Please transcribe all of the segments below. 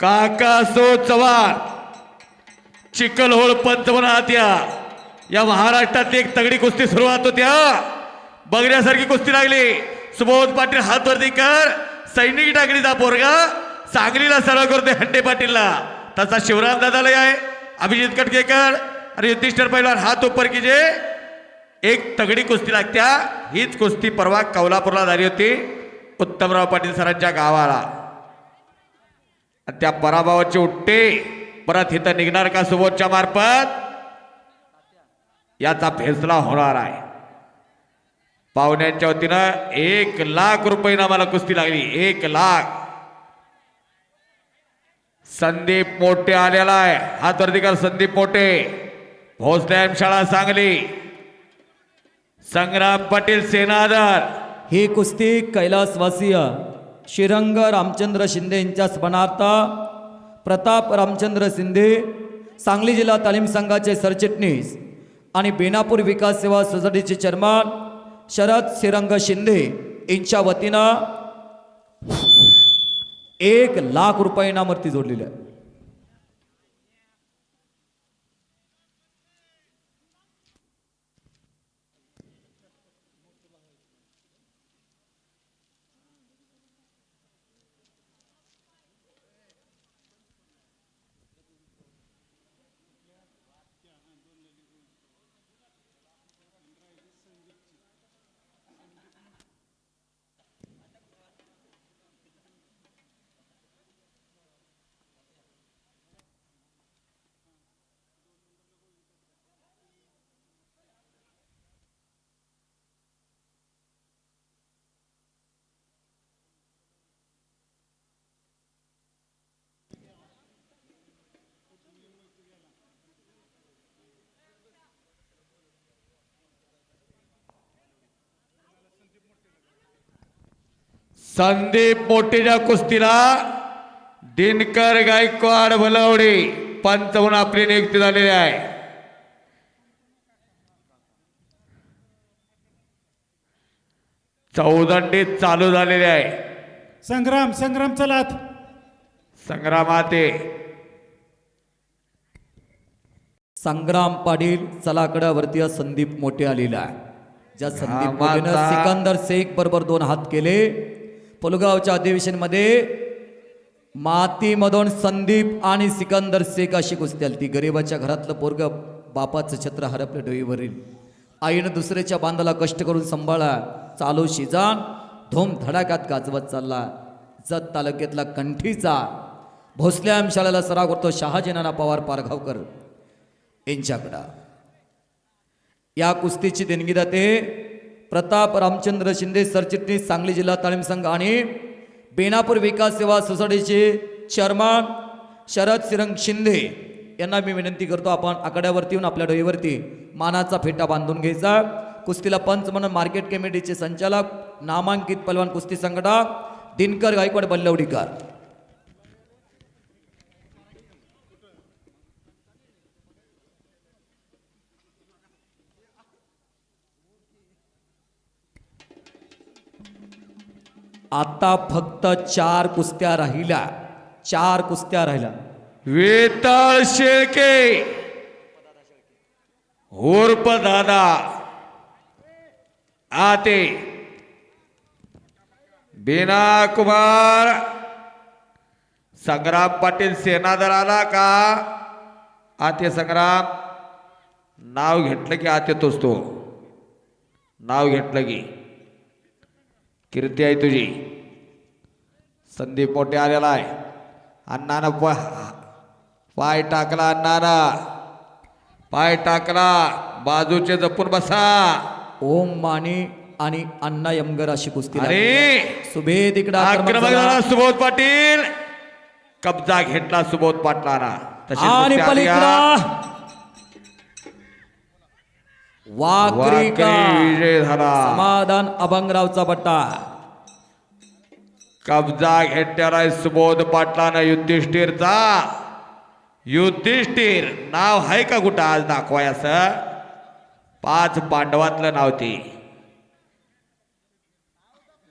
काकासो चव्हाण चिखलहोळ पंचवनात्या या महाराष्ट्रात एक तगडी कुस्ती सुरुवात होत्या बघण्यासारखी कुस्ती लागली. सुबोध पाटील हात वरती कर. सैनिक टाकणीचा पोरगा सांगलीला सराव करतोय हंडे पाटीलला. तसा शिवराम दादाला आहे. अभिजित कटकेकर आणि युधिष्ठर पैलवान हात उपर की जे एक तगडी कुस्ती लागत्या. हीच कुस्ती परवा कौलापूरला झाली होती. उत्तमराव पाटील सरांच्या गावाला. त्या पराभवाचे उट्टे परत इथं निघणार का सुबोधच्या मार्फत? याचा फैसला होणार आहे. पाहुण्यांच्या वतीनं एक लाख रुपये आम्हाला कुस्ती लागली. एक लाख. संदीप मोठे आलेला आहे. हात वरती कर संदीप मोठे. भोसल्याम शाळा सांगली. संग्राम पाटील सेनादर ही कुस्ती कैलासवासीय श्रीरंग रामचंद्र शिंदे यांच्या स्मरणार्थ प्रताप रामचंद्र शिंदे सांगली जिल्हा तालीम संघाचे सरचिटणीस आणि बेनापूर विकास सेवा सोसायटीचे चेअरमन शरद श्रीरंग शिंदे यांच्या वतीनं एक लाख रुपये इनामवरती जोडलेली आहे. संदीप मोठेच्या कुस्तीला दिनकर गायकवाड भलवडे पंच म्हणून आपली नियुक्ती झालेली आहे. चौदंडी चालू झालेली आहे. संग्राम संग्राम चलात. संग्रामाते. संग्राम पाटील चलाकडावरती संदीप मोठे आलेला आहे. ज्या संदीप मोठेनं सिकंदर शेख बरोबर दोन हात केले. पुलगावच्या अधिवेशनमध्ये मातीमधून संदीप आणि सिकंदर शेख अशी कुस्ती आली. ती गरीबाच्या घरातलं पोरग बापाचं छत्र हरपलं डोईवरील. आईनं दुसऱ्याच्या बांधाला कष्ट करून सांभाळा चालू शिजान धूम धडाक्यात गाजवत चालला. जत तालुक्यातला कंठीचा भोसल्या शाळेला सराव करतो शहाजी पवार पारगावकर. यांच्याकडं. या कुस्तीची देणगीदाते प्रताप रामचंद्र शिंदे सरचिटणीस सांगली जिल्हा तालीम संघ आणि बेनापूर विकास सेवा सोसायटीचे चेअरमन शरद सिरंग शिंदे यांना मी विनंती करतो आपण आकड्यावरती येऊन आपल्या डोईवरती मानाचा फेटा बांधून घ्यायचा. कुस्तीला पंच म्हणून मार्केट कमिटीचे संचालक नामांकित पलवान कुस्ती संघटक दिनकर गायकवाड बल्लवडीकर. आता फक्त चार कुस्त्या राहिल्या. चार कुस्त्या राहिल्या. वेताळ शेळके. होरप दादा. आते. बीना कुमार संग्राम पाटील सेनादर आला का? आते संग्राम. नाव घेतलं की आते तोच तो. नाव घेतलं की. कीर्ती आहे तुझी. संदीप मोठे आलेला आहे. अण्णानं प पाय टाकला अण्णानं. पाय टाकला. बाजूचे जपून बसा. ओम माने आणि अण्णा यमगर अशी कुस्ती. अरे सुभेद इकडं आक्रमक आक्रमक झाला. झाला सुबोध पाटील. कब्जा घेतला सुबोध पाटलाना. तशी आणि वाकरी विजय झाला समाधान अभंगरावचा बट्टा. कब्जा घेतलेला सुबोध पाटलानं युधिष्ठिरचा. युधिष्ठिर नाव आहे का कुठं आज दाखवाय असं पाच पांडवातलं नाव ते.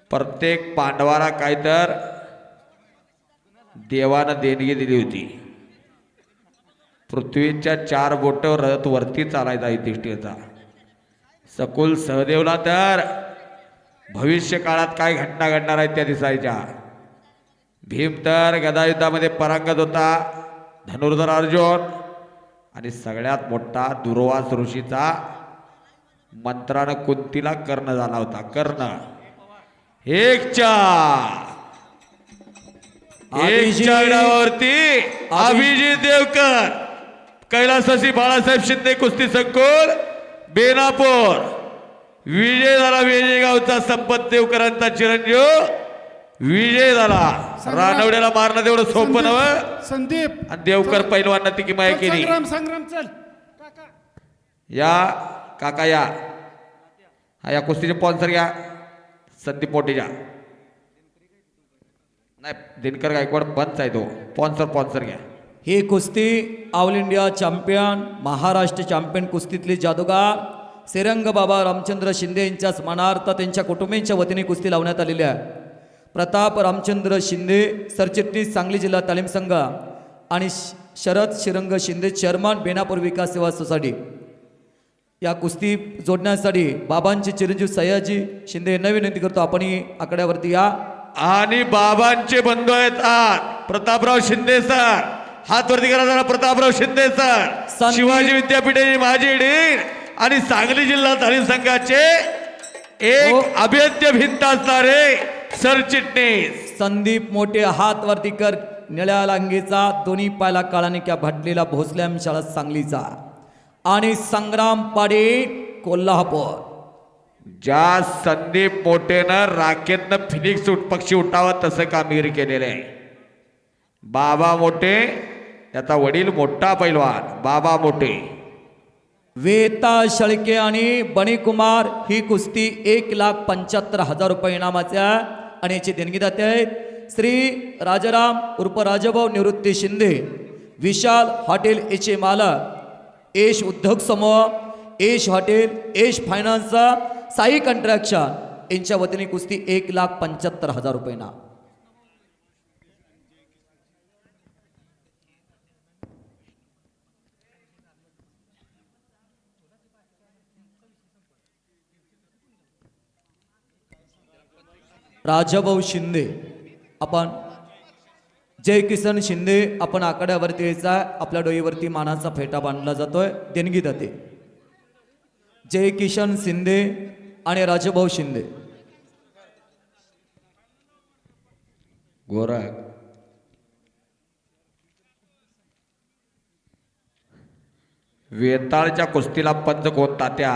प्रत्येक पांडवाला काय तर देवानं देणगी दिली होती. पृथ्वीच्या चार बोट रथ वरती चालायचा युधिष्ठिरचा. सकुल सहदेवला तर भविष्य काळात काय घटना घडणार आहेत त्या दिसायच्या. भीम तर गदायुद्धामध्ये परांगत होता धनुर्धर अर्जुन आणि सगळ्यात मोठा दुर्वास ऋषीचा मंत्रानं कुंतीला कर्ण झाला होता. कर्ण. एक चार. एक अभिजित- डावावरती अभिजित देवकर कैलासासी बाळासाहेब शिंदे कुस्ती संकुल बेनापूर. विजय झाला विजय गावचा संपत देवकरांचा चिरंजीव. विजय झाला रानवड्याला मारणं तेवढं सोपं नवं संदीप- आणि देवकर पैलवांना ती किमाय केली. संग्राम संग्राम चल. या काका या. हा या कुस्तीचे स्पॉन्सर घ्या. संदीप मोठेजा नाही दिनकर गायकवाड बंदच आहे तो. स्पॉन्सर स्पॉन्सर घ्या. ही कुस्ती all India champion Maharashtra champion कुस्तीतले जादूगार श्रीरंग बाबा रामचंद्र शिंदे यांच्या स्मरणार्थ त्यांच्या कुटुंबियांच्या वतीने कुस्ती लावण्यात आलेली आहे. प्रताप रामचंद्र शिंदे सरचिटणीस सांगली जिल्हा तालीम संघ आणि श- शरद शिरंग शिंदे चेअरमन बेनापूर विकास सेवा सोसायटी. या कुस्ती जोडण्यासाठी बाबांचे चिरंजीव सयाजी शिंदे यांना विनंती करतो आपणही आकड्यावरती या. आणि बाबांचे बंधू आहेत आज प्रतापराव शिंदे सर. हात वरती करा जरा प्रतापराव शिंदे सर. शिवाजी विद्यापीठाचे माजी डीन आणि सांगली जिल्हा तालीम संघाचे एक हो. अभेद्य भिंत असणारे सरचिटणीस संदीप मोठे हात वरती कर निळ्या लांगीचा दोन्ही पायला काळाने क्या भटलेला भोसल्याम शाळा सांगलीचा. आणि संग्राम पाटील कोल्हापूर. ज्या संदीप मोठेनं राखेतनं फिनिक्स उठ पक्षी उठावा तसं कामगिरी केलेलं आहे. बाबा मोठे त्याचा वडील मोठा पैलवान बाबा मोठे. वेता शळके आणि बणीकुमार ही कुस्ती एक लाख पंच्याहत्तर हजार रुपये इनामाच्या आणि याची देणगी देणगीदाते आहेत. श्री राजाराम उर्फ राजभाऊ निवृत्ती शिंदे विशाल हॉटेल एचे मालक एश उद्योग समूह Esh hotel Esh finance Sai construction यांच्या वतीने कुस्ती एक लाख पंच्याहत्तर हजार रुपये ना राजाभाऊ शिंदे. आपण जय किसन शिंदे आपण आकड्यावरती यायचा आपल्या डोईवरती मानाचा फेटा बांधला जातोय. देणगी जाते जय किशन शिंदे आणि राजभाऊ शिंदे. गोरा. वेताळच्या कुस्तीला पंच कोण तात्या.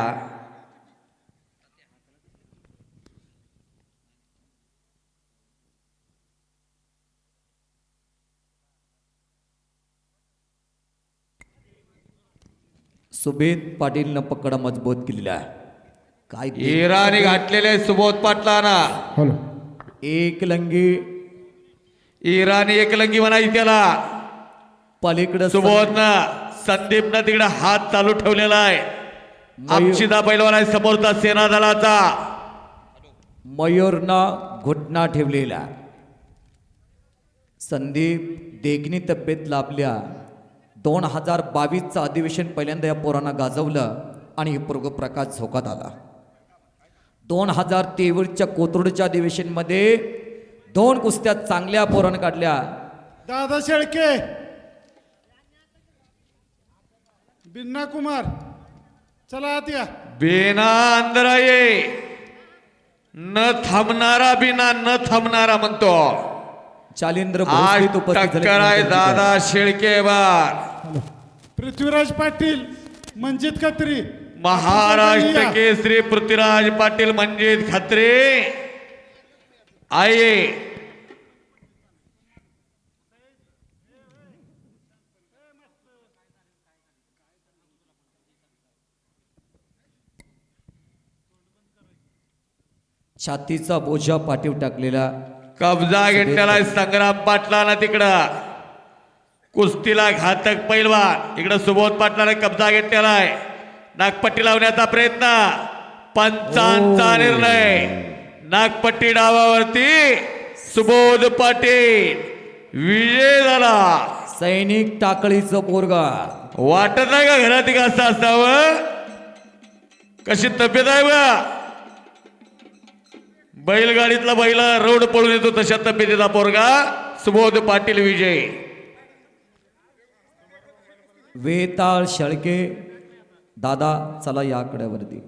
सुबेद पाटीलनं पकडा मजबूत केलेला आहे. काय इराणी घातलेले सुबोध पाटलाना. हॅलो एक लंगी इराणी एकलंगी म्हणायची त्याला. पलीकडं सुबोधनं संदीपनं तिकडे हात चालू ठेवलेला आहे. अक्षिदा पैलवान आहे समोरचा सेना दलाचा. मयूरनं घुटना ठेवलेला. संदीप देखणी तब्येत लाभल्या. दोन हजार बावीसचं अधिवेशन पहिल्यांदा या पोरांना गाजवलं आणि हे पोरग प्रकाश झोकात आला. दोन हजार तेवीसच्या कोथरूडच्या अधिवेशनमध्ये दोन कुस्त्या चांगल्या पोरानं काढल्या. दादा शेळके. बिन्ना कुमार चला आत या. बिना अंधराये न थांबणारा बिना न थांबणारा म्हणतो. चालिंद्र उपस्थित. टक्कर आहे दादा शेळके बार. पृथ्वीराज पाटील मंजित खत्री. महाराष्ट्र. केसरी पृथ्वीराज पाटील मंजित खत्रे. आये छातीचा बोजा पाठीव टाकलेला. कब्जा घेतलेला संग्राम पाटलानं तिकडं. कुस्तीला घातक पैलवान. इकडं सुबोध पाटलाने कब्जा घेतलेला आहे नागपट्टी लावण्याचा प्रयत्न. पंचांचा निर्णय. नागपट्टी डावावरती सुबोध पाटील. विजय झाला. सैनिक टाकळीचं पोरगा. वाटत नाही का घरात असं असावं? कशी तब्येत आहे बा बैलगाडीतला बैला रोड पळून येतो तशा तब्येतीचा पोरगा सुबोध पाटील विजय. वेताळ शेळके दादा चला या आकड्यावरती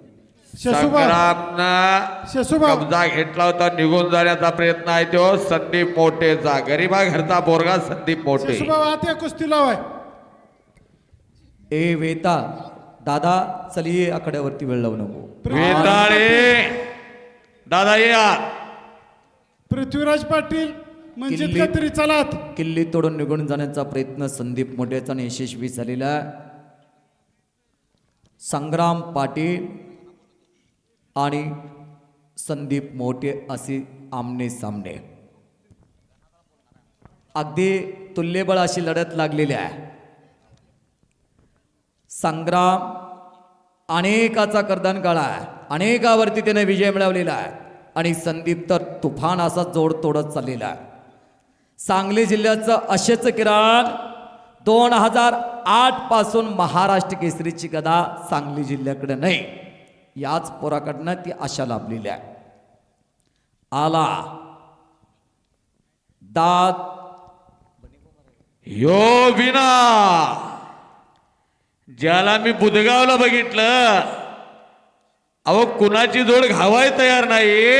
कब्जा घेतला होता निघून जाण्याचा प्रयत्न आहे तो. संदीप मोठेचा गरीबा घरचा पोरगा संदीप मोठे. कुस्ती लावाय ए वेताळ. दादा चल ये आकड्यावरती वेळ लावू नको. वेताळे. दादा ये आत. पृथ्वीराज पाटील मंजित किल्ली. खत्री चलात किल्ली तोडून निघून जाण्याचा प्रयत्न संदीप मोठेचा आणि यशस्वी झालेला आहे. संग्राम पाटील आणि संदीप मोठे असे आमने सामने अगदी तुल्यबळ अशी लढत लागलेली आहे संग्राम अनेकाचा करदान काळा आहे अनेकावरती त्याने विजय मिळवलेला आहे. आणि संदीप तर तुफान असा जोड तोडत चाललेला आहे. सांगली जिल्ह्याचं अशेच किरण दोन हजार आठपासून महाराष्ट्र केसरीची गदा सांगली जिल्ह्याकडे नाही. याच पोराकडनं ती आशा लाभलेली आहे. आला. दात. यो विना ज्याला मी बुदगावला बघितलं अहो कुणाची जोड घावाय तयार नाही.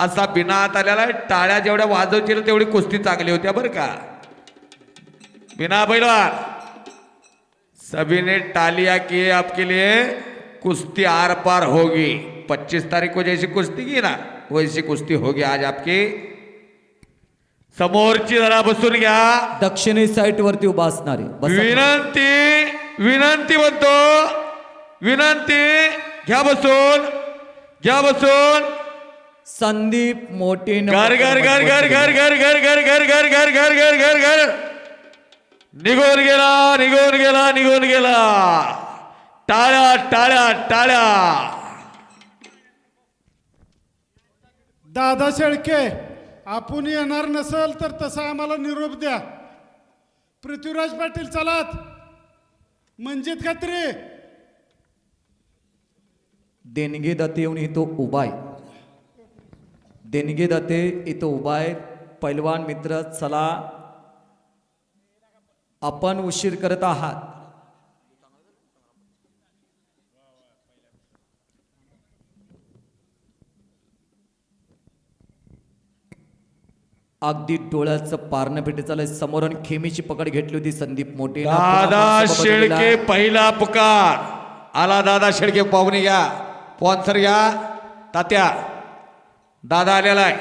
असा बिना हात आल्याला टाळ्या जेवढ्या वाजवतील तेवढी कुस्ती चांगली होत्या बरं का. बिना पैलवान. सभी ने टालिया किए आपके लिए कुश्ती आर पार होगी. पच्चीस तारीख को जैसी कुश्ती की ना वैसी कुश्ती होगी आज आपकी. समोरची जरा बसून घ्या. दक्षिणी साईट वरती उभा असणारे. विनंती विनंती म्हणतो. विनंती. घ्या बसून घ्या बसून संदीप मोठे घर घर घर घर घर घर घर घर घर घर घर घर घर घर घर निघून गेला निघून गेला निघून गेला टाळ्या टाळ्या टाळ्या दादा शेळके आपण येणार नसेल तर तसा आम्हाला निरोप द्या पृथ्वीराज पाटील चलात मंजित खत्री देणगे दाते येऊन इथं उभा आहे देणगे दाते इथं उभा आहे पैलवान मित्र चला. आपण उशीर करत आहात. अगदी डोळ्याचं पारणं पेटे चालय समोरून खेमीची पकड घेतली होती संदीप मोठे. दादा शेळके पहिला पुकार आला दादा शेळके पाहुणे घ्या. स्पॉन्सर घ्या तात्या दादा आलेला आहे.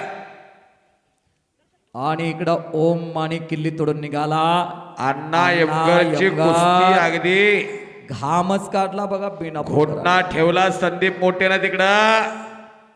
आणि इकडं ओम माने किल्ली तोडून निघाला. अण्णा यमगरची यमगर. कुस्ती अगदी. घामच काढला बघा बिना घोटना ठेवला संदीप मोठेला तिकडं.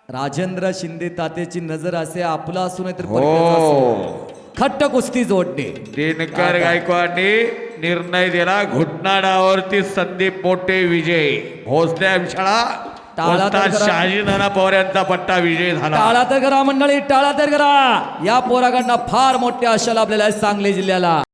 राजेंद्र शिंदे तात्याची नजर असे आपला असून तर हो. खट्ट कुस्ती जोडणे. दिनकर गायकवाडनी निर्णय दिला. घुटनाडावरती संदीप मोठे विजय. भोसले शाळा टाळा तर करा. शहाजी नाना पवार यांचा पट्टा विजय झाला टाळा तर करा मंडळी टाळा तर करा या पोराकडनं फार मोठ्या आशा लाभलेल्या आहेत सांगली जिल्ह्याला